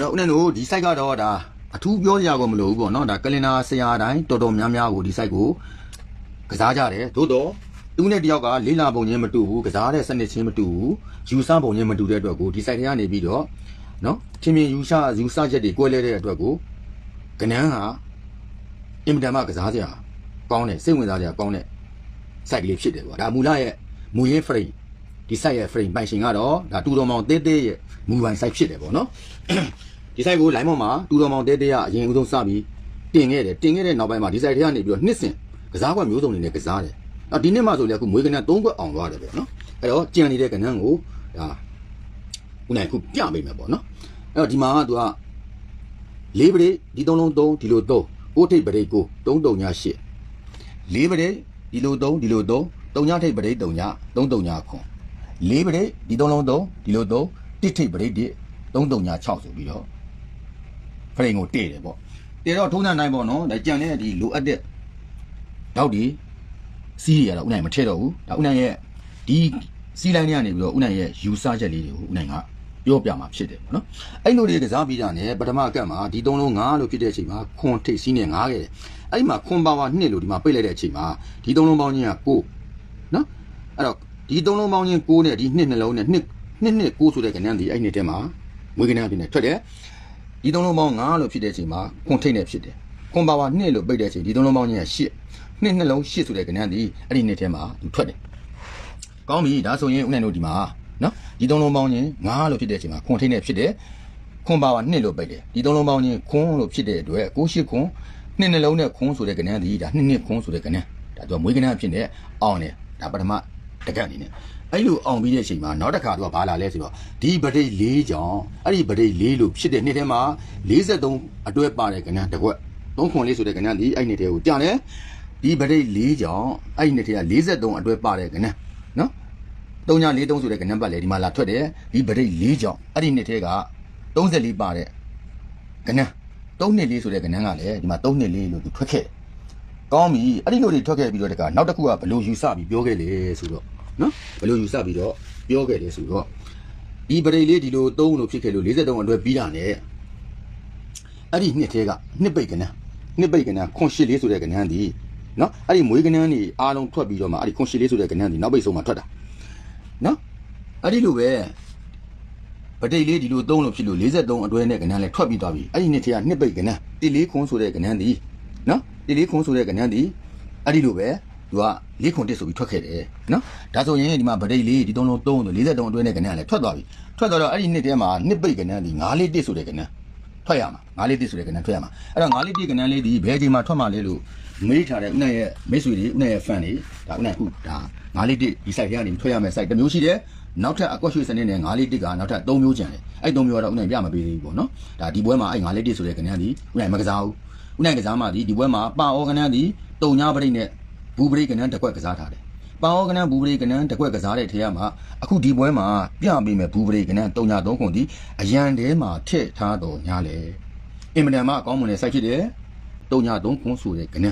တော့ဦးနဲ့တို့ဒီ site ကတော့ဒါအထူးပြောစရာကိုမလိုဘူးပေါ့နော်ဒါကလင်နာဆရာတိုင်းတော်တော်များများကိုဒီ site ကိုကစားကြတယ်သို့တော့သူနဲ့တယောက်ကလေးလာပုံချင်းမတူဘူးကစားတဲ့စနစ်ချင်းမတူဘူးယူဆပုံချင်းမတူတဲ့အတွက်ကိုဒီ site ထဲကနေပြီးတော့နော်ထင်မြင်ယူဆယူဆချက်တွေကွဲလဲတဲ့အတွက်ကိုကနန်းဟာအင်မတန်မှကစားစရာကောင်းတယ်စိတ်ဝင်စားစရာကောင်းတဲ့ site ကလေးဖြစ်တယ်ပေါ့ဒါမူလရဲ့မူရင်း frame ဒီ site ရဲ့ frame ပိုင်ရှင်ကတော့ဒါတူတော်မောင်တဲတဲရဲ့မူပိုင် site ဖြစ်တယ်ပေါ့နော်ဒီ site ကို line ပေါ်မှာတူတော်မောင်တဲတဲကအရင်ဦးဆုံးစပြီးတင်ခဲ့တယ်တင်ခဲ့တဲ့နောက်ပိုင်းမှာဒီ site ထဲကနေပြီးတော့နှစ်စဉ်ကစားကွက်မျိုးစုံတွေနဲ့ကစားတယ်အော်ဒီနှစ်မှဆိုလေအခုမွေးကနန်း၃ကွက်အောင်သွားတယ်ပဲနော်အဲ့တော့ကြံနေတဲ့ကနန်းကိုဒါဦးနိုင်ခုပြပေးမယ်ပေါ့နော်အဲ့တော့ဒီမှာကသူကလေးပရိဒီသုံးလုံးသုံးဒီလိုသုံးကိုထိပ်ပရိကိုသုံးတုံညာရှစ်လေးပရိဒီလိုသုံးဒီလိုသုံးတုံညာထိပ်ပရိတုံညာသုံးတုံညာခွန် လေးပရိဒီသုံးလုံးသုံးဒီလိုသုံးတစ်ထိပ်ပရိတစ်သုံးတုံညာ6ဆိုပြီးတော့ဖရိန်ကိုတည့်တယ်ပေါ့တည့်တော့ထုံးစံတိုင်းပေါ့နော်ဒါကြံတဲ့ဒီလိုအပ်တဲ့ဓာတ်ဒီစီးရတော့ဦးနိုင်မထည့်တော့ဘူးဒါဦးနိုင်ရဲ့ဒီစီးလိုင်းတွေကနေပြီးတော့ဦးနိုင်ရဲ့ယူဆချက်လေးတွေကိုဦးနိုင်ကပြောပြမှာဖြစ်တယ်ပေါ့နော်အဲ့လိုတွေကစားပြီးတာနဲ့ပထမအကတ်မှာဒီသုံးလုံး9လို့ဖြစ်တဲ့အချိန်မှာခွန်ထိပ်စီးနေ9ခဲ့တယ်အဲ့ဒီမှာခွန်ပါဝါ2လို့ဒီမှာပိတ်လိုက်တဲ့အချိန်မှာဒီသုံးလုံးပေါင်းချင်းက9နော်အဲ့တော့ ဒီသုံးလုံးပေါင်းချင်း9နဲ့ဒီ2နှလုံးနဲ့2 2 2 9ဆိုတဲ့ကဏ္ဍဒီအဲ့ဒီထဲမှာငွေကဏ္ဍဖြစ်နေထွက်တယ်ဒီသုံးလုံးပေါင်း9လို့ဖြစ်တဲ့အချိန်မှာခွန်ထိပ်နဲ့ဖြစ်တယ်ခွန်ပါဝါ2လို့ပိတ်တဲ့အချိန်ဒီသုံးလုံးပေါင်းချင်းက8နှစ်နှလုံး8ဆိုတဲ့ကဏ္ဍဒီအဲ့ဒီနှစ်ထဲမှာသူထွက်တယ်ကောင်းပြီဒါဆိုရင်ဦးနိုင်တို့ဒီမှာနော်ဒီသုံးလုံးပေါင်းချင်း9လို့ဖြစ်တဲ့အချိန်မှာခွန်ထိတ်နဲ့ဖြစ်တယ်ခွန်ပါဝါ2လို့ပိတ်တယ်ဒီသုံးလုံးပေါင်းချင်းခွန်လို့ဖြစ်တဲ့အတွက်6ရှိခွန်နှစ်နှလုံးနဲ့ခွန်ဆိုတဲ့ကဏ္ဍဒီဒါနှစ်နှစ်ခွန်ဆိုတဲ့ကဏ္ဍဒါသူကမွေးကဏ္ဍဖြစ်နေအောင်တယ်ဒါပထမ တကက်အနေနဲ့အဲ့လိုအောင်ပြီးတဲ့အချိန်မှာနောက်တစ်ခါသူကဘာလာလဲဆိုတော့ဒီပဋိ၄ကြောင့်အဲ့ဒီပဋိ၄လို့ဖြစ်တဲ့နှစ်ထဲမှာ43အတွဲပါတဲ့ကဏ္ဍတစ်ခွက်3ခွန်လေးဆိုတဲ့ကဏ္ဍဒီအဲ့နှစ်ထဲကိုကြာတယ်ဒီပဋိ၄ကြောင့်အဲ့ဒီနှစ်ထဲက43အတွဲပါတဲ့ကဏ္ဍနော်3943ဆိုတဲ့ကဏ္ဍပတ်လေဒီမှာလာထွက်တယ်ဒီဗရိတ်၄ကြောင့်အဲ့ဒီနှစ်ထဲက34ပါတဲ့ကဏ္ဍ34ဆိုတဲ့ကဏ္ဍကလည်းဒီမှာ34လို့သူထွက်ခဲ့တယ်ကောင်းပြီအဲ့ဒီလိုတွေထွက်ခဲ့ပြီးတော့တကနောက်တစ်ခုကဘလို့ယူဆပြီးပြောခဲ့လေဆိုတော့ နော်ဘလို့ယူဆပြီးတော့ပြောခဲ့လေဆိုတော့ဒီဗရိတ်လေးဒီလို3လို့ဖြစ်ခဲ့လို့43အတွဲပြီးတာ ਨੇ အဲ့ဒီနှစ်ထဲကနှစ်ပိတ်ကဏ္ဍနှစ်ပိတ်ကဏ္ဍခွန်ရှစ်လေးဆိုတဲ့ကဏ္ဍဒီနော်အဲ့ဒီမွေးကဏ္ဍนี่အားလုံးထွက်ပြီးတော့မှအဲ့ဒီခွန်ရှစ်လေးဆိုတဲ့ကဏ္ဍဒီနောက်ပိတ်ဆုံးမှာထွက်တာနော်အဲ့ဒီလိုပဲပဋိလေးဒီလိုသုံးလို့ဖြစ်လို့43အတွဲနဲ့ကဏ္ဍလဲထွက်ပြီးသွားပြီအဲ့ဒီနှစ်ထဲကနှစ်ပိတ်ကဏ္ဍတိလေးခွန်းဆိုတဲ့ကဏ္ဍဒီနော်တိလေးခွန်းဆိုတဲ့ကဏ္ဍဒီအဲ့ဒီလိုပဲ သူကလေးခွန်တစ်ဆိုပြီးထွက်ခဲ့တယ်နော်ဒါဆိုရင်ဒီမှာပဋိလေးဒီသုံးလုံးသုံးဆို43အတွဲနဲ့ကဏ္ဍလဲထွက်သွားပြီထွက်သွားတော့အဲ့ဒီနှစ်ထဲမှာနှစ်ပိတ်ကဏ္ဍဒီ9လေးတစ်ဆိုတဲ့ကဏ္ဍထွက်ရမှာ9လေးတစ်ဆိုတဲ့ကဏ္ဍထွက်ရမှာအဲ့တော့9လေးတစ်ကဏ္ဍလေးဒီဘယ်အချိန်မှာထွက်မှာလဲလို့မေးထားတဲ့ဥနဲ့ရဲ့မိတ်ဆွေတွေဥနဲ့ရဲ့ fan တွေဒါဥနဲ့အခုဒါ9လေးတစ်ဒီ site ထဲကနေထွက်ရမယ် site တစ်မျိုးရှိတယ်နောက်ထပ်အကွက်ရွှေစနစ်နဲ့9လေးတစ်ကနောက်ထပ်3မျိုးကျန်တယ်အဲ့3မျိုးကတော့ဥနဲ့ပြမပေးသေးဘူးပေါ့နော်ဒါဒီပွဲမှာအဲ့9လေးတစ်ဆိုတဲ့ကဏ္ဍဒီဥနဲ့မကစားဘူးဥနဲ့ကစားမှဒီဒီပွဲမှာပါအောကဏ္ဍဒီတုံညာပရိတ်နဲ့ ဘူးပရိတ်ကဏ္ဍတစ်ခွက်ကစားထားတယ်ပါအောကဏ္ဍဘူးပရိတ်ကဏ္ဍတစ်ခွက်ကစားတဲ့ထဲမှာအခုဒီပွဲမှာပြပေးမယ်ဘူးပရိတ်ကဏ္ဍတုံညာ3ခုဒီအရန်ထဲမှာထည့်ထားတော့ညာလေအင်မတန်မှအကောင်းမွန်တဲ့ site ဖြစ်တယ်တုံညာ3ခုဆိုတဲ့ကဏ္ဍ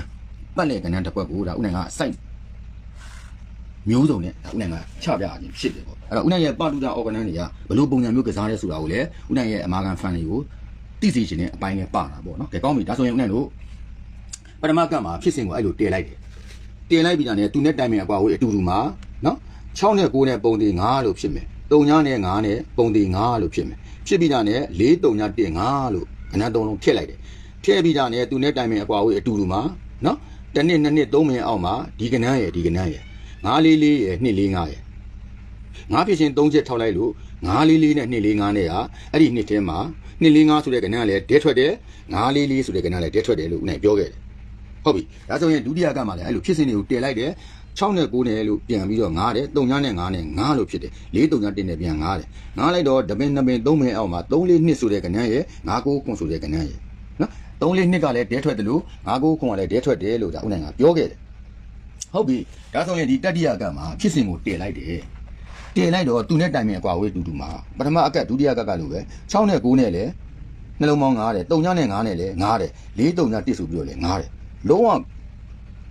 ပတ်လေကဏ္ဍတစ်ခွက်ကိုဒါဥနဲ့က site မျိုးစုံနဲ့ဒါဥနိုင်ကချပြခြင်းဖြစ်တယ်ပေါ့အဲ့တော့ဥနိုင်ရဲ့ပတူတာ organ တွေကဘလို့ပုံစံမျိုးကစားရဲဆိုတာကိုလည်းဥနိုင်ရဲ့အမာခံ fan တွေကိုသိစေခြင်းနဲ့အပိုင်းနဲ့ပါတာပေါ့နော်ကဲကောင်းပြီဒါဆိုရင်ဥနိုင်တို့ပထမကတ်မှာဖြစ်စဉ်ကိုအဲ့လိုတည်လိုက်တယ် တည်လိုက်ပြီးတာနဲ့သူနဲ့တိုင်ပင်အကွာဝေးအတူတူမှာနော်6နဲ့9နဲ့ပုံသေး9လို့ဖြစ်မယ်3ညနဲ့9နဲ့ပုံသေး9လို့ဖြစ်မယ်ဖြစ်ပြီးတာနဲ့4 3ည1 5လို့ခဏသုံးလုံးထည့်လိုက်တယ်ထည့်ပြီးတာနဲ့သူနဲ့တိုင်ပင်အကွာဝေးအတူတူမှာနော်တစ်နှစ်နှစ်နှစ်သုံးမိနစ်အောက်မှာဒီကနန်းရယ်ဒီကနန်းရယ်9လေးလေးရယ်2လေး9ရယ်ငါးဖြစ်ချင်း3ချက်ထောက်လိုက်လို့9လေးလေးနဲ့2လေး9နဲ့ဟာအဲ့ဒီနှစ်ထဲမှာ2လေး9ဆိုတဲ့ကဏ္ဍကလည်းဒဲထွက်တယ်9လေးလေးဆိုတဲ့ကဏ္ဍလည်းဒဲထွက်တယ်လို့ဦးနိုင်ပြောခဲ့တယ် ဟုတ်ပြီဒါဆိုရင်ဒုတိယကမှလည်းအဲ့လိုဖြစ်စဉ်တွေကိုတည်လိုက်တယ်6နဲ့9နဲ့လို့ပြန်ပြီးတော့9တယ်3ညနဲ့9နဲ့9လို့ဖြစ်တယ်4 3ည1နဲ့ပြန်9တယ်9လိုက်တော့တပင်2ပင်3ပင်အောက်မှာ3လေး2ဆိုတဲ့ကဏ္ဍရဲ့9 9ခွန်ဆိုတဲ့ကဏ္ဍရဲ့နော်3လေး2ကလည်းဒဲထွက်တယ်လို့9 9ခွန်ကလည်းဒဲထွက်တယ်လို့ဒါဦးနိုင်ကပြောခဲ့တယ်ဟုတ်ပြီဒါဆိုရင်ဒီတတိယကတ်မှာဖြစ်စဉ်ကိုတည်လိုက်တယ်တည်လိုက်တော့သူနဲ့တိုင်ပင်အကွာဝေးတူတူမှာပထမအကတ်ဒုတိယကတ်ကလိုပဲ6နဲ့9နဲ့လည်းနှလုံးပေါင်း9တယ်3ညနဲ့9နဲ့လည်း9တယ်4 3ည1ဆိုပြီးတော့လည်း9တယ် လုံးဝ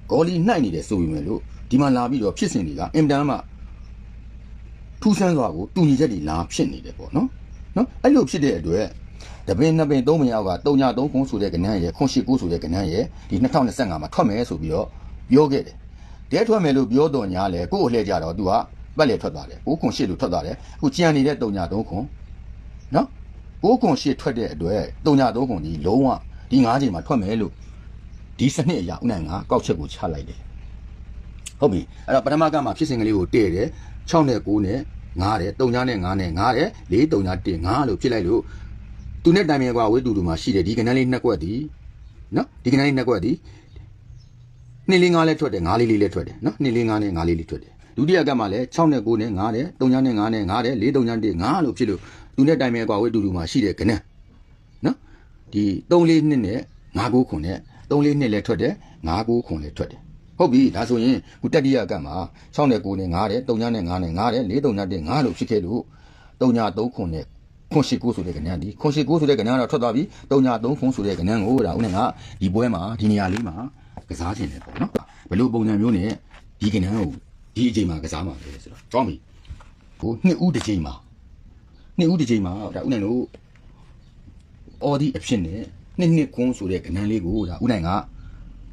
ဂေါ်လီနှိုက်နေတယ်ဆိုပေမဲ့လို့ဒီမှာလာပြီးတော့ဖြစ်စဉ်တွေကအင်တန်မှထူးဆန်းစွာကိုတူညီချက်တွေလာဖြစ်နေတယ်ပေါ့နော်နော်အဲ့လိုဖြစ်တဲ့အတွက်တပင်းနှစ်ပင်းသုံးပင်အောက်ကတုံညာသုံးခုဆိုတဲ့ကဏ္ဍရဲ့ခွန်ရှိကူဆိုတဲ့ကဏ္ဍရဲ့ဒီ2025မှာထွက်မယ်ဆိုပြီးတော့ပြောခဲ့တယ်တဲထွက်မယ်လို့ပြောတော့ညာလေကိုယ့်အလှည့်ကြတော့ तू ကပတ်လေထွက်သွားတယ်ကိုခွန်ရှိလို့ထွက်သွားတယ်အခုကြံနေတဲ့တုံညာသုံးခုနော်ကိုခွန်ရှိထွက်တဲ့အတွက်တုံညာသုံးခုဒီလုံးဝဒီ၅ချိန်မှာထွက်မယ်လို့ ဒီစနစ်အရာဥနိုင်ကကောက်ချက်ကိုချလိုက်တယ်ဟုတ်ပြီအဲ့တော့ပထမကမှဖြစ်စဉ်ကလေးကိုတည့်တယ်6နဲ့9နဲ့9တယ်3ညနဲ့9နဲ့9တယ်4 3ည1 9လို့ဖြစ်လိုက်လို့သူနဲ့တိုင်ပင်ကွာဝိတူတူမှာရှိတယ်ဒီကဏ္ဍလေးနှစ်ကွက်ဒီနော်ဒီကဏ္ဍလေးနှစ်ကွက်ဒီ2လေး9လဲထွက်တယ်9လေးလေးလဲထွက်တယ်နော်2လေး9နဲ့9လေးလေးထွက်တယ်ဒုတိယကမှလည်း6နဲ့9နဲ့9တယ်3ညနဲ့9နဲ့9တယ်4 3ည1 9လို့ဖြစ်လို့သူနဲ့တိုင်ပင်ကွာဝိတူတူမှာရှိတယ်ကဏ္ဍနော်ဒီ3လေးနှစ်နဲ့9 9ခွန်နဲ့ 3လေးနှစ်လဲထွက်တယ်9 9ခွန်လဲထွက်တယ်ဟုတ်ပြီဒါဆိုရင်ခုတက်တိယကတ်မှာ6နဲ့9နဲ့9တဲ့3ညနဲ့9နဲ့9တဲ့4 3ညတဲ့9လို့ဖြစ်ခဲ့လို့3ည3ခွန်နဲ့ခွန်ရှိ9ဆိုတဲ့ကဏ္ဍဒီခွန်ရှိ9ဆိုတဲ့ကဏ္ဍကတော့ထွက်သွားပြီ3ည3ခွန်ဆိုတဲ့ကဏ္ဍကိုဒါဦးနဲ့ကဒီပွဲမှာဒီနေရာလေးမှာကစားခြင်းတယ်ပေါ့နော်ဘယ်လိုပုံစံမျိုးနဲ့ဒီကဏ္ဍကိုဒီအချိန်မှာကစားမှာလဲဆိုတော့ကြောင်းပြီဟိုနှစ်ဦးတစ်ချိန်မှာနှစ်ဦးတစ်ချိန်မှာဒါဦးနိုင်တို့အော်ဒီအဖြစ်နဲ့ နှစ်နှစ်ခွန်ဆိုတဲ့ကဏ္ဍလေးကိုဒါဦးနိုင်က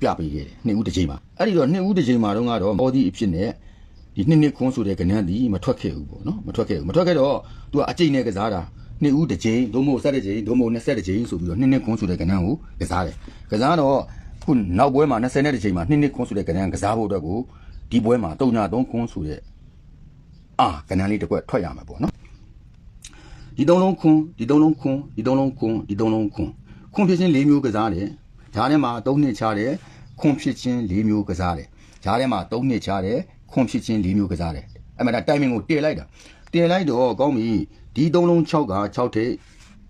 ပြပေးခဲ့တယ်နှစ်ဦးတစ်ချိန်မှာအဲ့ဒီတော့နှစ်ဦးတစ်ချိန်မှာတော့ကတော့ဘောဒီအဖြစ်နဲ့ဒီနှစ်နှစ်ခွန်းဆိုတဲ့ကဏ္ဍဒီမထွက်ခဲ့ဘူးပေါ့နော်မထွက်ခဲ့ဘူးမထွက်ခဲ့တော့ तू ကအကျိတ်နဲ့ကစားတာနှစ်ဦးတစ်ချိန်ဒုမို့ဆက်တစ်ချိန်ဒုမို့20တစ်ချိန်ဆိုပြီးတော့နှစ်နှစ်ခွန်းဆိုတဲ့ကဏ္ဍကိုကစားတယ်ကစားတော့ခုနောက်ပွဲမှာ20နဲ့တစ်ချိန်မှာနှစ်နှစ်ခွန်းဆိုတဲ့ကဏ္ဍကစားဖို့အတွက်ကိုဒီပွဲမှာ3ည3ခွန်းဆိုတဲ့အာကဏ္ဍလေးတစ်ခွက်ထွက်ရမှာပေါ့နော်ဒီသုံးလုံးခွန်းဒီသုံးလုံးခွန်းဒီသုံးလုံးခွန်းဒီသုံးလုံးခွန်း ခွန်းဖြစ်ချင်း၄မျိုးကစားတယ်ဂျားထဲမှာ၃နှစ်ချတယ်ခွန်းဖြစ်ချင်း၄မျိုးကစားတယ်ဂျားထဲမှာ၃နှစ်ချတယ်ခွန်းဖြစ်ချင်း၄မျိုးကစားတယ်အဲ့မှာဒါတိုင်မင်ကိုတည်လိုက်တာတည်လိုက်တော့ကောင်းပြီဒီသုံးလုံး6က6ထိပ်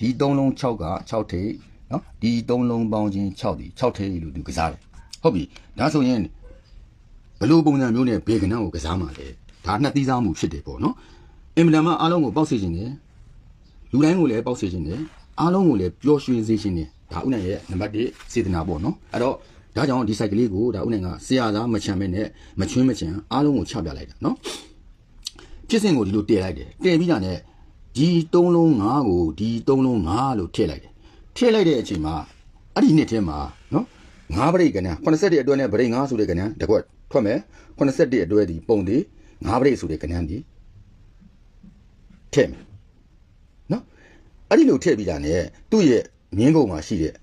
ဒီသုံးလုံး6က6ထိပ်နော်ဒီသုံးလုံးပေါင်းချင်း6ဒီ6ထိပ်လို့သူကစားတယ်ဟုတ်ပြီဒါဆိုရင်ဘယ်လိုပုံစံမျိုးနဲ့ဘေကနန်းကိုကစားမှာလဲဒါနှစ်သီးစားမှုဖြစ်တယ်ပေါ့နော်အင်မတန်မှအားလုံးကိုပေါက်စေခြင်းတယ်လူတိုင်းကိုလည်းပေါက်စေခြင်းတယ် အားလုံးကိုလည်းပျော်ရွှင်စေခြင်းတယ်ဒါဥနိုင်ရဲ့နံပါတ်1စေတနာပေါ့နော်အဲ့တော့ဒါကြောင့်ဒီ site ကလေးကိုဒါဥနိုင်ကဆရာသားမချမ်းမဲနဲ့မချွင်းမချမ်းအားလုံးကိုချပြလိုက်တာနော်ဖြစ်စဉ်ကိုဒီလိုတည်လိုက်တယ်တည်ပြီးတာနဲ့ဒီ၃လုံး၅ကိုဒီ၃လုံး၅လို့ထည့်လိုက်တယ်ထည့်လိုက်တဲ့အချိန်မှာအဲ့ဒီနှစ်ထဲမှာနော်၅ပရိတ်ကဏ္ဍ81အတွဲနဲ့ပရိတ်5ဆိုတဲ့ကဏ္ဍတစ်ခွက်ထွက်မယ်81အတွဲဒီပုံသေး၅ပရိတ်ဆိုတဲ့ကဏ္ဍဒီထည့်မယ်နော် အဲ့ဒီလိုထည့်ပြီးတာ ਨੇ သူ့ရဲ့မြင်းကုန်မှာရှိတဲ့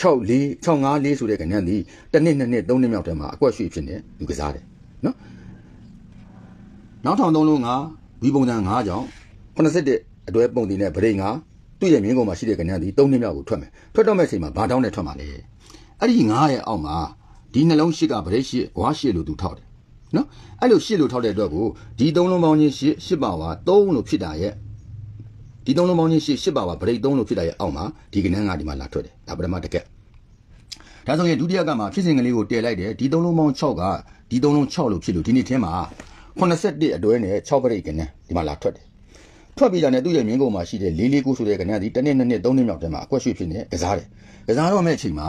6 4 6 5 4ဆိုတဲ့ကဏ္ဍသည်တစ်နှစ်နှစ်နှစ်သုံးနှစ်မြောက်ထဲမှာအကွက်ရွှေ့ဖြစ်နေသူကစားတယ်နော်နောက်ထောင်သုံးလုံးကဝီပုံစံ5ကြောင့်81အတွဲပုံတင်တဲ့ဗရိတ်5သူ့ရဲ့မြင်းကုန်မှာရှိတဲ့ကဏ္ဍသည်3နှစ်မြောက်ကိုထွက်မယ်ထွက်တော့မဲ့အချိန်မှာဘာတောင်းနဲ့ထွက်မှာလဲအဲ့ဒီ9ရဲ့အောက်မှာဒီနှလုံးရှိကဗရိတ်ရှိဂွားရှိလို့သူထောက်တယ်နော်အဲ့လိုရှိလို့ထောက်တဲ့အတွက်ကိုဒီသုံးလုံးပေါင်းချင်းရှိရှိပါဝါ3လို့ဖြစ်တာရဲ့ ဒီသုံးလုံးပေါင်းချင်းရှစ်ရှစ်ပါပါဗရိတ်သုံးလို့ဖြစ်တာရဲ့အောက်မှာဒီကနန်းကဒီမှာလာထွက်တယ်ဒါပထမတစ်ကက်ဒါဆိုရင်ဒုတိယကမှာဖြစ်စဉ်ကလေးကိုတည်လိုက်တယ်ဒီသုံးလုံးပေါင်း6ကဒီသုံးလုံး6လို့ဖြစ်လို့ဒီနေ့ထင်းမှာ81အတွဲနဲ့6ဗရိတ်ကနန်းဒီမှာလာထွက်တယ်ထွက်ပြီးတာနဲ့သူ့ရဲ့မြင်းကုန်းမှာရှိတဲ့လေးလေးကိုဆိုတဲ့ကနန်းဒီတစ်နှစ်နှစ်နှစ်သုံးနှစ်မြောက်တည်းမှာအကွက်ရွှေ့ဖြစ်နေကစားတယ်ကစားတော့မဲ့အချိန်မှာ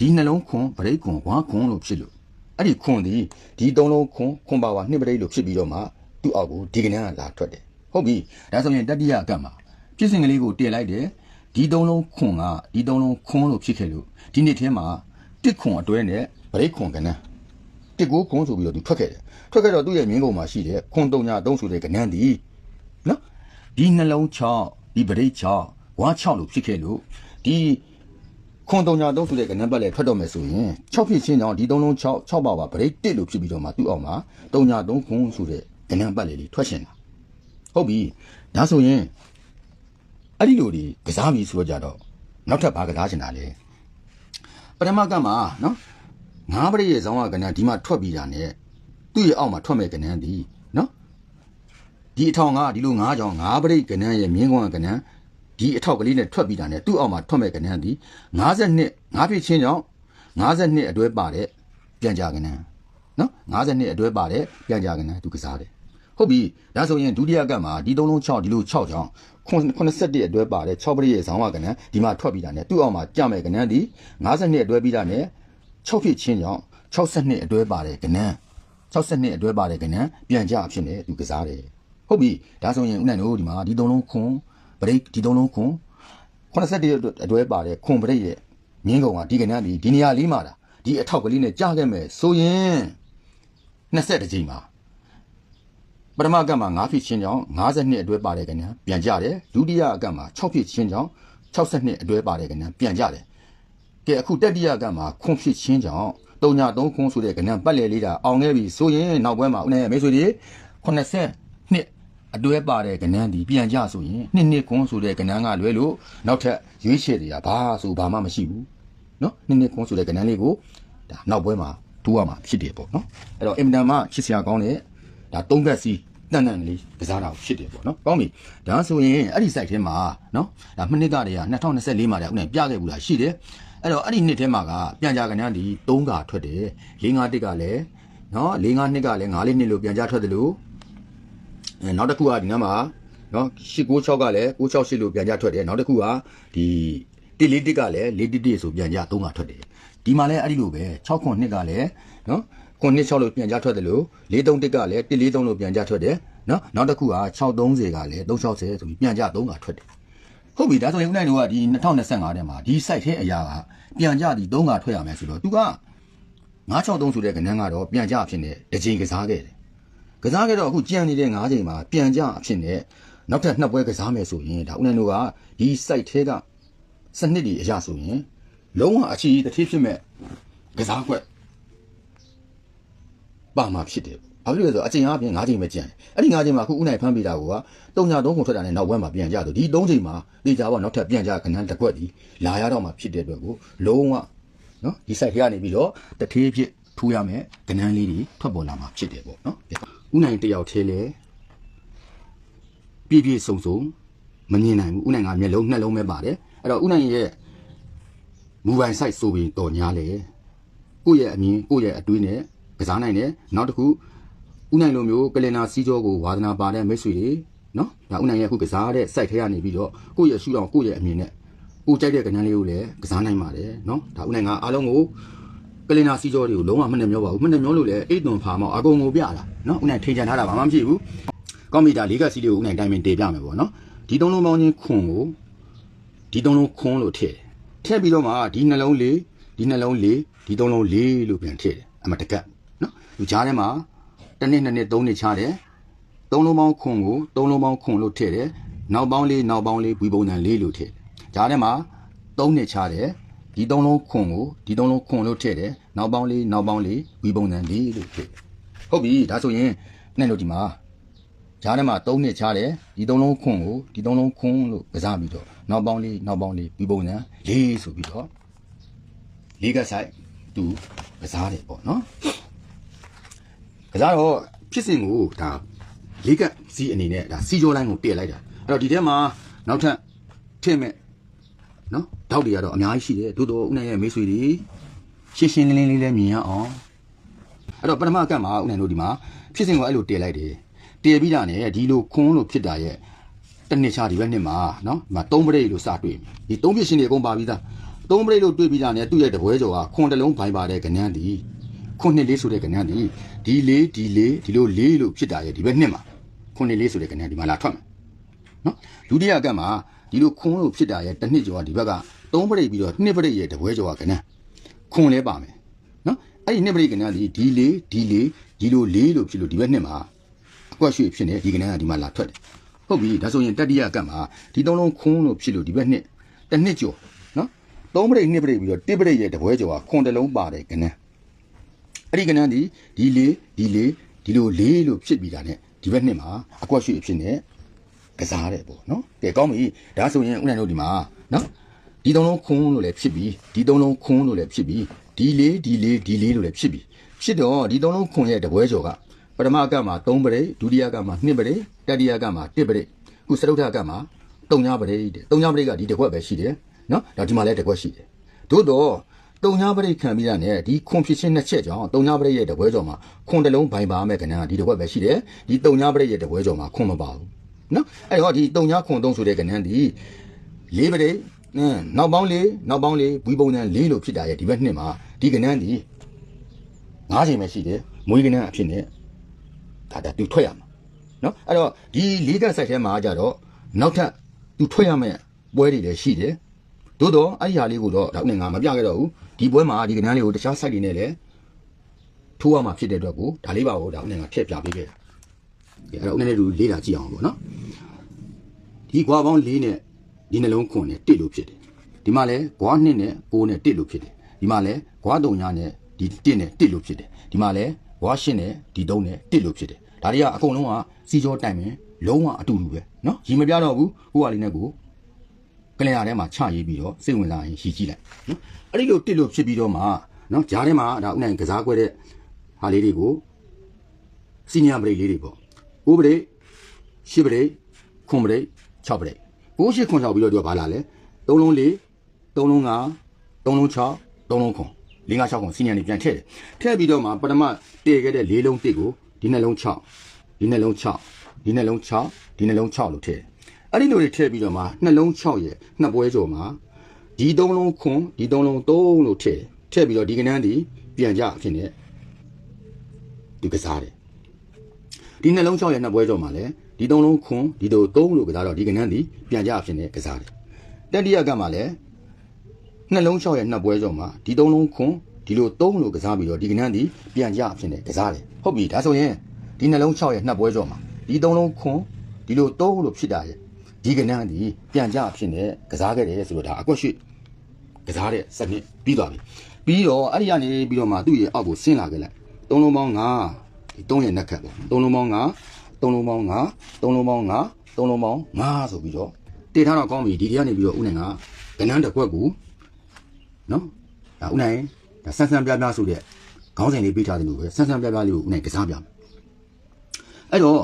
ဒီနှလုံးခွန်ဗရိတ်ခွန်ဝါခွန်လို့ဖြစ်လို့အဲ့ဒီခွန်ဒီဒီသုံးလုံးခွန်ခွန်ပါဝါနှစ်ဗရိတ်လို့ဖြစ်ပြီးတော့မှသူ့အောက်ကိုဒီကနန်းကလာထွက်တယ်ဟုတ်ပြီဒါဆိုရင်တတိယကမှာ ဖြစ်စဉ်ကလေးကိုတည်လိုက်တယ်ဒီသုံးလုံးခွန်ကဒီသုံးလုံးခွန်လို့ဖြစ်ခဲ့လို့ဒီနေ့ထဲမှာတစ်ခွန်အတွဲနဲ့ဗရိတ်ခွန်ကနန်းတစ်ကိုခွန်ဆိုပြီးတော့သူထွက်ခဲ့တယ်ထွက်ခဲ့တော့သူ့ရဲ့မြင်းကုန်မှာရှိတဲ့ခွန်တုံညာသုံးဆိုတဲ့ကနန်းဒီနော်ဒီနှလုံး6ဒီဗရိတ်6ဝါ6လို့ဖြစ်ခဲ့လို့ဒီခွန်တုံညာသုံးဆိုတဲ့ကနန်းပတ်လည်းထွက်တော့မယ်ဆိုရင်6ဖြစ်ချင်းကြောင့်ဒီသုံးလုံး6 6ပါပါဗရိတ်1လို့ဖြစ်ပြီးတော့မှသူ့အောင်မှာတုံညာသုံးခွန်ဆိုတဲ့ကနန်းပတ်လေးထွက်ရှင်တာဟုတ်ပြီဒါဆိုရင် အဲ့ဒီလိုဒီကစားပြီဆိုတော့ကြတော့နောက်ထပ်ဘာကစားချင်တာလဲပထမကမှာနော်ငါးပရိရဲ့ဇောင်းကကဏ္ဍဒီမှာထွက်ပြီးတာ ਨੇ သူ့ရဲ့အောက်မှာထွက်မဲ့ကဏ္ဍဒီနော်ဒီအထောင်ကဒီလိုငါးကြောင်ငါးပရိကဏ္ဍရဲ့မြင်းကွန်ကဏ္ဍဒီအထောက်ကလေးနဲ့ထွက်ပြီးတာ ਨੇ သူ့အောက်မှာထွက်မဲ့ကဏ္ဍဒီ52ငါးဖြစ်ချင်းကြောင့်52အတွဲပါတဲ့ပြန်ကြကဏ္ဍနော်52အတွဲပါတဲ့ပြန်ကြကဏ္ဍသူကစားတယ် ဟုတ်ပြီဒါဆိုရင်ဒုတိယကတ်မှာဒီသုံးလုံး6ဒီလို6ချောင်း81အတွဲပါတဲ့6ပရိရဲ့ဇောင်းဝကဏ္ဍဒီမှာထွက်ပြီးတာ ਨੇ သူ့အောက်မှာကြမဲ့ကဏ္ဍဒီ52အတွဲပြီးတာ ਨੇ 6ဖြစ်ချင်းကြောင့်62အတွဲပါတဲ့ကဏ္ဍ62အတွဲပါတဲ့ကဏ္ဍပြန်ကြအဖြစ်နဲ့သူကစားတယ်ဟုတ်ပြီဒါဆိုရင်ဦးနိုင်တို့ဒီမှာဒီသုံးလုံးခွန်ပရိဒီသုံးလုံးခွန်81အတွဲပါတဲ့ခွန်ပရိတ်ရဲ့မြင်းကုံကဒီကနန်းဒီဒီနေရာလေးမှာတာဒီအထောက်ကလေးနဲ့ကြားခဲ့မယ်ဆိုရင်20ကြိမ်မှာ ပထမကပ်မှာ9ဖြစ်ချင်းကြောင့်52အတွဲပါတဲ့ကနန်းပြန်ကြတယ်ဒုတိယကပ်မှာ6ဖြစ်ချင်းကြောင့်62အတွဲပါတဲ့ကနန်းပြန်ကြတယ်ကဲအခုတတိယကပ်မှာခွန်ဖြစ်ချင်းကြောင့်303ခွန်ဆိုတဲ့ကနန်းပတ်လည်လေးတာအောင်ခဲ့ပြီဆိုရင်နောက်ပွဲမှာဦးနဲ့မိတ်ဆွေတွေ82အတွဲပါတဲ့ကနန်းဒီပြန်ကြဆိုရင်နှစ်နှစ်ခွန်ဆိုတဲ့ကနန်းကလွဲလို့နောက်ထပ်ရွေးချယ်တွေကဘာဆိုဘာမှမရှိဘူးနော်နှစ်နှစ်ခွန်းဆိုတဲ့ကဏ္ဍလေးကိုဒါနောက်ပွဲမှာတူရမှာဖြစ်တယ်ပေါ့နော်အဲ့တော့အင်မတန်မှချစ်စရာကောင်းတဲ့ ဒါသုံးဘက်စီတန်တန်လေးကစားတာကိုဖြစ်တယ်ပေါ့နော်ကောင်းပြီဒါဆိုရင်အဲ့ဒီ site ထဲမှာနော်ဒါမနစ်ကတည်းက2024မှာတည်းဦးနဲ့ပြခဲ့ဘူးလားရှိတယ်အဲ့တော့အဲ့ဒီနှစ်ထဲမှာကပြန်ကြကဏ္ဍဒီ3ကထွက်တယ်4 5တစ်ကလည်းနော်4 5နှစ်ကလည်း9လေးနှစ်လို့ပြန်ကြထွက်တယ်လို့အဲနောက်တစ်ခုကဒီနားမှာနော်896ကလည်း968လို့ပြန်ကြထွက်တယ်နောက်တစ်ခုကဒီတစ်လေးတစ်ကလည်းလေးတစ်တစ်ဆိုပြန်ကြ3ကထွက်တယ်ဒီမှာလည်းအဲ့ဒီလိုပဲ6ခွန်နှစ်ကလည်းနော် ခွန်နှစ်6လို့ပြန်ကြထွက်တယ်လို့43တစ်ကလည်း143လို့ပြန်ကြထွက်တယ်နော်နောက်တစ်ခုက630ကလည်း360ဆိုပြီးပြန်ကြ3ကထွက်တယ်ဟုတ်ပြီဒါဆိုရင်ဦးနိုင်တို့ကဒီ2025ထဲမှာဒီ site ထဲအရာကပြန်ကြဒီ3ကထွက်ရမယ်ဆိုတော့ तू က963ဆိုတဲ့ကဏ္ဍကတော့ပြန်ကြအဖြစ်နဲ့တစ်ချိန်ကစားခဲ့တယ်ကစားခဲ့တော့အခုကြံနေတဲ့၅ချိန်မှာပြန်ကြအဖြစ်နဲ့နောက်ထပ်နှစ်ပွဲကစားမယ်ဆိုရင်ဒါဦးနိုင်တို့ကဒီ site ထဲကစနစ်တွေအရာဆိုရင်လုံးဝအချီတစ်ထည်ဖြစ်မဲ့ကစားခွက် ပါမှာဖြစ်တယ်ဘာဖြစ်လို့လဲဆိုတော့အချိန်အားဖြင့်၅ချိန်ပဲကြံတယ်အဲ့ဒီ၅ချိန်မှာအခုဦးနိုင်ဖမ်းပေးတာကတုံညာသုံးခုထွက်တာနဲ့နောက်ဘက်မှာပြန်ကြဆိုဒီ၃ချိန်မှာဒီကြပါနောက်ထပ်ပြန်ကြခဏတစ်ခွက်ဒီလာရတော့မှဖြစ်တဲ့အတွက်ကိုလုံးဝနော်ဒီ site ထဲကနေပြီးတော့တထည်ဖြစ်ထူရမယ်ကဏ္ဍလေးတွေထွက်ပေါ်လာမှာဖြစ်တယ်ပေါ့နော်ဦးနိုင်တယောက်သေးလေပြည့်ပြည့်စုံစုံမမြင်နိုင်ဘူးဦးနိုင်ကမျက်လုံးနှက်လုံးပဲပါတယ်အဲ့တော့ဦးနိုင်ရဲ့မူပိုင် site ဆိုပြီးတော်ညာလေကိုယ့်ရဲ့အမြင်ကိုယ့်ရဲ့အတွေးနဲ့ ကစားနိုင်တယ်နောက်တစ်ခုဦးနိုင်လိုမျိုးကလင်နာစီးကြောကိုဝါသနာပါတဲ့မိတ်ဆွေတွေနော်ဒါဦးနိုင်ရဲ့အခုကစားတဲ့ site ထဲကနေပြီးတော့ကိုယ့်ရဲ့ရှူအောင်ကိုယ့်ရဲ့အမြင်နဲ့ကိုကြိုက်တဲ့ကဏ္ဍလေးကိုလည်းကစားနိုင်ပါတယ်နော်ဒါဦးနိုင်ကအားလုံးကိုကလင်နာစီကြောတွေကိုလုံးဝမနဲ့မျောပါဘူးမနဲ့မျောလို့လည်းအိတ်သွန်ဖာမောက်အကုန်ကိုပြလာနော်ဦးနိုင်ထိန်ချန်ထားတာဘာမှမဖြစ်ဘူးကောမီတာလေးကစီလေးကိုဦးနိုင်တိုင်းပင်တေပြမယ်ပေါ့နော်ဒီသုံးလုံးပေါင်းချင်းခွန်ကိုဒီသုံးလုံးခွန်လို့ထည့်တယ်ထည့်ပြီးတော့မှဒီနှလုံးလေးဒီနှလုံးလေးဒီသုံးလုံးလေးလို့ပြန်ထည့်တယ်အမတကတ် နော်လူကြားထဲမှာတစ်နှစ်နှစ်နှစ်သုံးနှစ်ချတယ်သုံးလုံးပေါင်းခွန်ကိုသုံးလုံးပေါင်းခွန်လို့ထည့်တယ်နောက်ပေါင်းလေးနောက်ပေါင်းလေးဝီပုံစံလေးလို့ထည့်တယ်ကြားထဲမှာသုံးနှစ်ချတယ်ဒီသုံးလုံးခွန်ကိုဒီသုံးလုံးခွန်လို့ထည့်တယ်နောက်ပေါင်းလေးနောက်ပေါင်းလေးဝီပုံစံလေးလို့ထည့်ဟုတ်ပြီဒါဆိုရင်နဲ့လို့ဒီမှာဂျားထဲမှာ၃နှစ်ချားတယ်ဒီသုံးလုံးခွန်ကိုဒီသုံးလုံးခွန်လို့ကစားပြီးတော့နောက်ပေါင်းလေးနောက်ပေါင်းလေးဝီပုံစံလေးဆိုပြီးတော့လေးကဆိုင်သူကစားတယ်ပေါ့နော် ကစားတော့ဖြစ်စဉ်ကိုဒါလေးကစီးအနေနဲ့ဒါစီကြောလိုင်းကိုတည့်လိုက်တာအဲ့တော့ဒီထဲမှာနောက်ထပ်ထည့်မဲ့နော်တောက်တွေကတော့အများကြီးရှိတယ်သို့တော့ဦးနိုင်ရဲ့မိတ်ဆွေတွေရှင်းရှင်းလင်းလင်းလေးလည်းမြင်ရအောင်အဲ့တော့ပထမကတ်မှာဦးနိုင်တို့ဒီမှာဖြစ်စဉ်ကိုအဲ့လိုတည်လိုက်တယ်တည်ပြီးတာနဲ့ဒီလိုခွန်းလို့ဖြစ်တာရဲ့တစ်နှစ်ချာဒီဘက်နှစ်မှာနော်ဒီမှာသုံးပရိတ်လို့စတွေ့ပြီဒီသုံးပြစ်ရှင်တွေအကုန်ပါပြီးသားသုံးပရိတ်လို့တွေ့ပြီးတာနဲ့သူ့ရဲ့တပွဲကျော်ကခွန်တစ်လုံးဘိုင်ပါတဲ့ကဏ္ဍဒီ ခွန်နှစ်လေးဆိုတဲ့ကဏ္ဍဒီဒီလေးဒီလေးဒီလိုလေးလို့ဖြစ်တာရဲ့ဒီဘက်နှစ်မှာခွန်နှစ်လေးဆိုတဲ့ကဏ္ဍဒီမှာလာထွက်မယ်နော်ဒုတိယကပ်မှာဒီလိုခွန်းလို့ဖြစ်တာရဲ့တစ်နှစ်ကျော်ကဒီဘက်ကသုံးပရိတ်ပြီးတော့နှစ်ပရိတ်ရဲ့တပွဲကျော်ကကနန်းခွန်းလဲပါမယ်နော်အဲ့ဒီနှစ်ပရိတ်ကနန်းဒီဒီလေးဒီလေးဒီလိုလေးလို့ဖြစ်လို့ဒီဘက်နှစ်မှာအကွက်ရွှေ့ဖြစ်နေဒီကနန်းကဒီမှာလာထွက်တယ်ဟုတ်ပြီဒါဆိုရင်တတိယကပ်မှာဒီသုံးလုံးခွန်းလို့ဖြစ်လို့ဒီဘက်နှစ်တစ်နှစ်ကျော်နော်သုံးပရိတ်နှစ်ပရိတ်ပြီးတော့တစ်ပရိတ်ရဲ့တပွဲကျော်ကခွန်းတစ်လုံးပါတယ်ကနန်း အဲ့ဒီကနန်းဒီဒီလေးဒီလေးဒီလိုလေးလို့ဖြစ်ပြီးတာ ਨੇ ဒီဘက်နှစ်မှာအကွက်ရွှေ့ဖြစ်နေကစားတယ်ပေါ့နော်ကဲကောင်းပြီဒါဆိုရင်ဦးနိုင်တို့ဒီမှာနော်ဒီသုံးလုံးခွန်းလို့လည်းဖြစ်ပြီဒီသုံးလုံးခွန်းလို့လည်းဖြစ်ပြီဒီလေးဒီလေးဒီလေးလို့လည်းဖြစ်ပြီဖြစ်တော့ဒီသုံးလုံးခွန်းရဲ့တပွဲကျော်ကပထမကမှာ3ပရိဒုတိယကမှာ2ပရိတတိယကမှာ1ပရိခုစတုထကမှာ3ညပရိတဲ့3ညပရိကဒီတစ်ခွက်ပဲရှိတယ်နော်ဒါဒီမှာလည်းတစ်ခွက်ရှိတယ်သို့တော့ တုံညာပရိခံပြီးတာနဲ့ဒီခွန်ဖြစ်ချင်းနှစ်ချက်ကြောင့်တုံညာပရိရဲ့တပွဲကျော်မှာခွန်တစ်လုံးဘိုင်ပါမဲ့ကဏ္ဍကဒီတစ်ခွက်ပဲရှိတယ်ဒီတုံညာပရိရဲ့တပွဲကျော်မှာခွန်မပါဘူးနော်အဲ့တော့ဒီတုံညာခွန်တုံးဆိုတဲ့ကဏ္ဍဒီလေးပရိအင်းနောက်ပေါင်းလေးနောက်ပေါင်းလေးဝီပုံစံလေးလို့ဖြစ်တာရဲ့ဒီဘက်နှစ်မှာဒီကဏ္ဍဒီ၅ချိန်ပဲရှိတယ်မွေးကဏ္ဍအဖြစ်နဲ့ဒါဒါသူထွက်ရမှာနော်အဲ့တော့ဒီလေးကဆိုင်ထဲမှာကြတော့နောက်ထပ်သူထွက်ရမယ့်ပွဲတွေလည်းရှိတယ်သို့တော့အဲ့ဒီဟာလေးကိုတော့ဒါဥနဲ့ငါမပြခဲ့တော့ဘူး ဒီပွဲမှာဒီကဏ္ဍလေးကိုတခြား site တွေနဲ့လည်းထိုးရမှာဖြစ်တဲ့အတွက်ကိုဒါလေးပါကိုဒါဥနဲ့ငါထည့်ပြပေးခဲ့တာအဲ့တော့ဥနဲ့လည်းလူလေးလာကြည့်အောင်ပေါ့နော်ဒီကွာပေါင်း၄နဲ့ဒီနှလုံးခွန်နဲ့တစ်လို့ဖြစ်တယ်ဒီမှာလဲကွာ2နဲ့6နဲ့တစ်လို့ဖြစ်တယ်ဒီမှာလဲကွာ3ညနဲ့ဒီတစ်နဲ့တစ်လို့ဖြစ်တယ်ဒီမှာလဲကွာ8နဲ့ဒီ3နဲ့တစ်လို့ဖြစ်တယ်ဒါတွေကအကုန်လုံးကစီကြောတိုင်ပင်လုံးဝအတူတူပဲနော်ရီမပြတော့ဘူးကိုကလေးနဲ့ကို ကလင်ယာထဲမှာချရေးပြီးတော့စိတ်ဝင်စားရင်ရှည်ကြည့်လိုက်နော်အဲ့ဒီလိုတစ်လို့ဖြစ်ပြီးတော့မှနော်ဂျားထဲမှာဒါဥနိုင်ကစားခွဲတဲ့ဟာလေးတွေကိုစီနီယာဘရိတ်လေးတွေပေါ့ကိုဘရိတ်ရှစ်ဘရိတ်ခွန်ဘရိတ်6ဘရိတ်ကိုရှစ်ခွန်6ပြီးတော့သူကဘာလာလဲ3လုံး4 3လုံး5 3လုံး6 3လုံးခွန်5 6ခွန်စီနီယာနေပြန်ထည့်တယ်ထည့်ပြီးတော့မှပထမတည်ခဲ့တဲ့၄လုံးတစ်ကိုဒီနှလုံး6ဒီနှလုံး6ဒီနှလုံး6ဒီနှလုံး6လို့ထည့်တယ် အဲ့ဒီလိုတွေထည့်ပြီးတော့မှနှလုံး6ရဲ့နှစ်ပွဲကျော်မှာဒီသုံးလုံးခွန်ဒီသုံးလုံး3လို့ထည့်ထည့်ပြီးတော့ဒီကနန်းဒီပြန်ကြအဖြစ်နဲ့ဒီကစားတယ်ဒီနှလုံး6ရဲ့နှစ်ပွဲကျော်မှာလည်းဒီသုံးလုံးခွန်ဒီတို့3လို့ကစားတော့ဒီကနန်းဒီပြန်ကြအဖြစ်နဲ့ကစားတယ်တတိယကမှာလည်းနှလုံး6ရဲ့နှစ်ပွဲကျော်မှာဒီသုံးလုံးခွန်ဒီလို3လို့ကစားပြီးတော့ဒီကနန်းဒီပြန်ကြအဖြစ်နဲ့ကစားတယ်ဟုတ်ပြီဒါဆိုရင်ဒီနှလုံး6ရဲ့နှစ်ပွဲကျော်မှာဒီသုံးလုံးခွန်ဒီလို3လို့ဖြစ်တာရဲ့ ဒီကနန်းဒီပြန်ကြအဖြစ်နဲ့ကစားခဲ့တယ်ဆိုတော့ဒါအကွက်ရှိကစားတဲ့စနစ်ပြီးသွားပြီပြီးတော့အဲ့ဒီကနေပြီးတော့မှသူ့ရဲ့အောက်ကိုဆင်းလာခဲ့လိုက်သုံးလုံးပေါင်း9ဒီသုံးရဲ့နက်ခတ်ပေါ့သုံးလုံးပေါင်း9သုံးလုံးပေါင်း9သုံးလုံးပေါင်း9သုံးလုံးပေါင်း9ဆိုပြီးတော့တည်ထားတော့ကောင်းပြီဒီကနေပြီးတော့ဥနိုင်ကကနန်းတစ်ခွက်ကိုနော်ဒါဥနိုင်ဒါဆန်းဆန်းပြပြဆိုတဲ့ခေါင်းစဉ်လေးပေးထားတယ်လို့ပဲဆန်းဆန်းပြပြလေးကိုဥနိုင်ကစားပြမယ်အဲ့တော့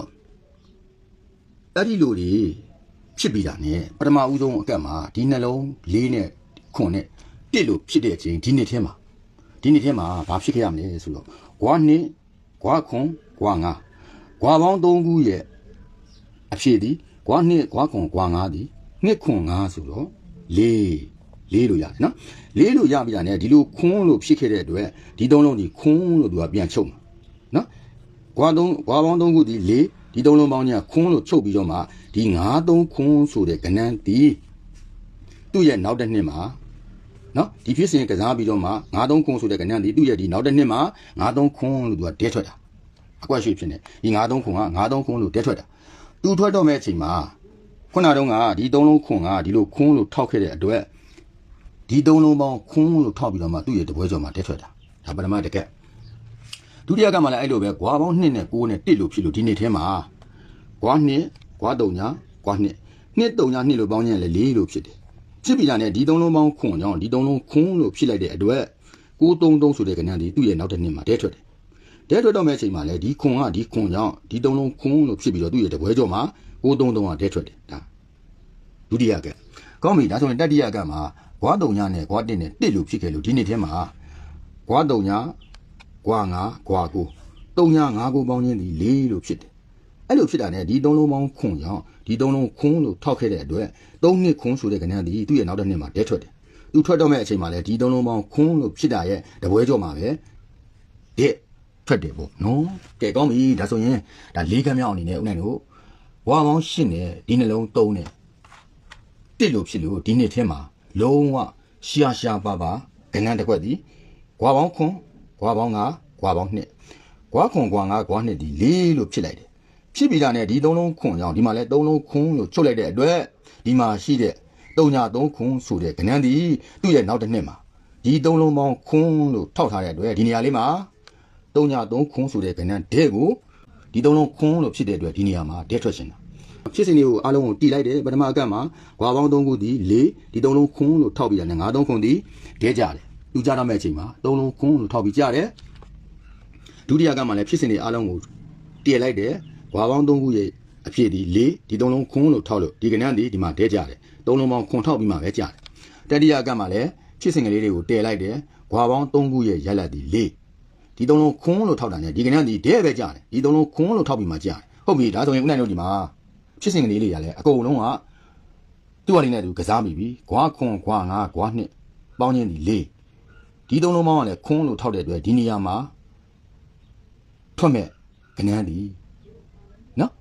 အဲ့ဒီလိုတွေ ဖြစ်ပြီးတာ ਨੇ ပထမဦးဆုံးအကက်မှာဒီနှလုံးလေးနဲ့ခွန်နဲ့တစ်လို့ဖြစ်တဲ့အချိန်ဒီနှစ်ထဲမှာဒီနှစ်ထဲမှာဘာဖြစ်ခဲ့ရမလဲဆိုတော့ဂွာနှစ်ဂွာခွန်ဂွာငါဂွာပေါင်း၃ခုရဲ့အဖြစ်ဒီဂွာနှစ်ဂွာခွန်ဂွာငါဒီနှစ်ခွန်ငါဆိုတော့လေးလေးလို့ရတယ်နော်လေးလို့ရပြီတာ ਨੇ ဒီလိုခွန်းလို့ဖြစ်ခဲ့တဲ့အတွက်ဒီသုံးလုံးဒီခွန်းလို့သူကပြန်ချုပ်မှာနော် ကွာသုံးကွာပေါင်းသုံးခုဒီ၄ဒီသုံးလုံးပေါင်းညာခွန်းလို့ချုပ်ပြီးတော့မှဒီ9သုံးခွန်းဆိုတဲ့ကဏ္ဍဒီသူ့ရဲ့နောက်တစ်နှစ်မှာနော်ဒီဖြစ်စဉ်ကစားပြီးတော့မှ9သုံးခွန်းဆိုတဲ့ကဏ္ဍဒီသူ့ရဲ့ဒီနောက်တစ်နှစ်မှာ9သုံးခွန်းလို့သူကတဲထွက်တာအကွက်ရှိဖြစ်နေဒီ9သုံးခွန်းက9သုံးခွန်းလို့တဲထွက်တာသူထွက်တော့မဲ့အချိန်မှာခုနတုန်းကဒီသုံးလုံးခွန်းကဒီလိုခွန်းလို့ထောက်ခဲ့တဲ့အတွက်ဒီသုံးလုံးပေါင်းခွန်းလို့ထောက်ပြီးတော့မှသူ့ရဲ့တပွဲကျော်မှာတဲထွက်တာဒါပထမတစ်ကက် ဒုတိယကမှလည်းအဲ့လိုပဲဂွာပေါင်း2နဲ့6နဲ့1လို့ဖြစ်လို့ဒီနေ့ထဲမှာဂွာ2ဂွာ3ညာဂွာ2နှစ်3ညာ2လို့ပေါင်းရင်လည်း4လို့ဖြစ်တယ်ဖြစ်ပြီလားနဲ့ဒီသုံးလုံးပေါင်းခွန်ကြောင့်ဒီသုံးလုံးခွန်းလို့ဖြစ်လိုက်တဲ့အတွက်933ဆိုတဲ့ကဏ္ဍဒီသူ့ရဲ့နောက်တစ်နှစ်မှာတဲထွက်တယ်တဲထွက်တော့မဲ့အချိန်မှာလည်းဒီခွန်ကဒီခွန်ကြောင့်ဒီသုံးလုံးခွန်းလို့ဖြစ်ပြီးတော့သူ့ရဲ့တပွဲကျော်မှာ933ကတဲထွက်တယ်ဒါဒုတိယကကောင်းပြီဒါဆိုရင်တတိယကမှာဂွာ3ညာနဲ့ဂွာ1နဲ့1လို့ဖြစ်ခဲ့လို့ဒီနေ့ထဲမှာဂွာ3ညာ ကွာ9ကွာ9 3ည5ကိုပေါင်းခြင်းဒီ4လို့ဖြစ်တယ်အဲ့လိုဖြစ်တာ ਨੇ ဒီသုံးလုံးပေါင်းခွန်ကြောင့်ဒီသုံးလုံးခွန်းလို့ထောက်ခဲ့တဲ့အတွက်3နှစ်ခွန်းဆိုတဲ့ကဏ္ဍဒီသူ့ရဲ့နောက်တစ်နှစ်မှာတဲထွက်တယ်သူထွက်တော့မဲ့အချိန်မှာလဲဒီသုံးလုံးပေါင်းခွန်းလို့ဖြစ်တာရဲ့တပွဲကြော်မှာပဲတဲ့ထွက်တယ်ပေါ့နော်ကဲကောင်းပြီဒါဆိုရင်ဒါ၄ခန်းမြောက်အနေနဲ့ဦးနိုင်တို့ဝါပေါင်း8နဲ့ဒီနှလုံး3နဲ့တစ်လို့ဖြစ်လို့ဒီနှစ်ထဲမှာလုံးဝရှာရှာပါပါကဏ္ဍတစ်ခွက်ဒီဝါပေါင်းခွန်း ကွာပေါင်း9ကွာပေါင်း2ကွာခွန်ကွာ9ကွာ2ဒီ4လို့ဖြစ်လိုက်တယ်ဖြစ်ပြီးတာနဲ့ဒီသုံးလုံးခွန်ကြောင့်ဒီမှာလဲသုံးလုံးခွန်လို့ချုပ်လိုက်တဲ့အတွက်ဒီမှာရှိတဲ့3ညာ3ခွန်ဆိုတဲ့ကဏ္ဍဒီသူ့ရဲ့နောက်တစ်နှစ်မှာဒီသုံးလုံးပေါင်းခွန်လို့ထောက်ထားတဲ့အတွက်ဒီနေရာလေးမှာ3ညာ3ခွန်ဆိုတဲ့ကဏ္ဍဒဲကိုဒီသုံးလုံးခွန်လို့ဖြစ်တဲ့အတွက်ဒီနေရာမှာဒဲထွက်ရှင်တာဖြစ်စဉ်လေးကိုအားလုံးကိုတီးလိုက်တယ်ပထမအကတ်မှာကွာပေါင်း3ခုဒီ4ဒီသုံးလုံးခွန်လို့ထောက်ပြီးတာနဲ့5 3ခွန်ဒီဒဲကြတယ် လူကြတော့မဲ့အချိန်မှာသုံးလုံးခွန်လို့ထောက်ပြီးကြတယ်ဒုတိယကမှလည်းဖြစ်စဉ်တွေအားလုံးကိုတည်လိုက်တယ်ဝါပေါင်း၃ခုရဲ့အဖြစ်ဒီ၄ဒီသုံးလုံးခွန်းလို့ထောက်လို့ဒီကနန်းဒီဒီမှာတဲကြတယ်သုံးလုံးပေါင်းခွန်ထောက်ပြီးမှပဲကြတယ်တတိယကမှလည်းဖြစ်စဉ်ကလေးတွေကိုတည်လိုက်တယ်ဝါပေါင်း၃ခုရဲ့ရက်လက်ဒီ၄ဒီသုံးလုံးခွန်းလို့ထောက်တာ ਨੇ ဒီကနန်းဒီတဲပဲကြတယ်ဒီသုံးလုံးခွန်းလို့ထောက်ပြီးမှကြတယ်ဟုတ်ပြီဒါဆိုရင်ဦးနိုင်တို့ဒီမှာဖြစ်စဉ်ကလေးတွေရလဲအကုန်လုံးကသူ့အနေနဲ့သူကစားမိပြီဂွာခွန်ဂွာငါဂွာနှစ်ပေါင်းချင်းဒီ၄ ဒီသုံးလုံးပေါင်းကလည်းခွန်းလို့ထောက်တဲ့အတွက်ဒီနေရာမှာထွက်မဲ့ကနန်းဒီနော်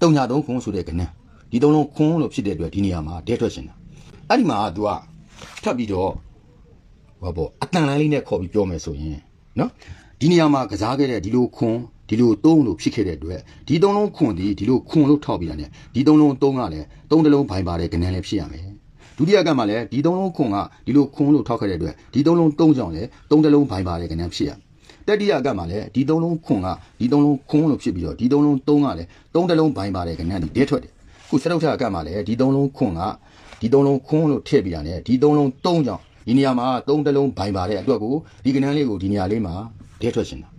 တုံညာသုံးခွန်းဆိုတဲ့ကနန်းဒီသုံးလုံးခွန်းလို့ဖြစ်တဲ့အတွက်ဒီနေရာမှာတဲထွက်ရှင်တာအဲ့ဒီမှာ तू ကထပ်ပြီးတော့ဟောပေါ့အတန်လန်းလေးနဲ့ခေါ်ပြီးပြောမယ်ဆိုရင်နော်ဒီနေရာမှာကစားခဲ့တဲ့ဒီလိုခွန်ဒီလိုသုံးလို့ဖြစ်ခဲ့တဲ့အတွက်ဒီသုံးလုံးခွန်ဒီဒီလိုခွန်လို့ထောက်ပြီးတာ ਨੇ ဒီသုံးလုံးသုံးကလည်းသုံးတစ်လုံးဘိုင်ပါတဲ့ကဏ္ဍလည်းဖြစ်ရမယ် ဒုတိယကမှလည်းဒီသုံးလုံးခွန်ကဒီလိုခွန်လို့ထောက်ခဲ့တဲ့အတွက်ဒီသုံးလုံးသုံးကြောင်လည်းသုံးတစ်လုံးဘိုင်ပါတဲ့ကဏ္ဍဖြစ်ရမယ်တတိယကမှလည်းဒီသုံးလုံးခွန်ကဒီသုံးလုံးခွန်လို့ဖြစ်ပြီးတော့ဒီသုံးလုံးသုံးကလည်းသုံးတစ်လုံးဘိုင်ပါတဲ့ကဏ္ဍဒီတဲထွက်တယ်ခုစတုထကမှလည်းဒီသုံးလုံးခွန်ကဒီသုံးလုံးခွန်လို့ထည့်ပြီးတာ ਨੇ ဒီသုံးလုံးသုံးကြောင်ဒီနေရာမှာသုံးတစ်လုံးဘိုင်ပါတဲ့အတွက်ကိုဒီကဏ္ဍလေးကိုဒီနေရာလေးမှာတဲထွက်ရှင်တာ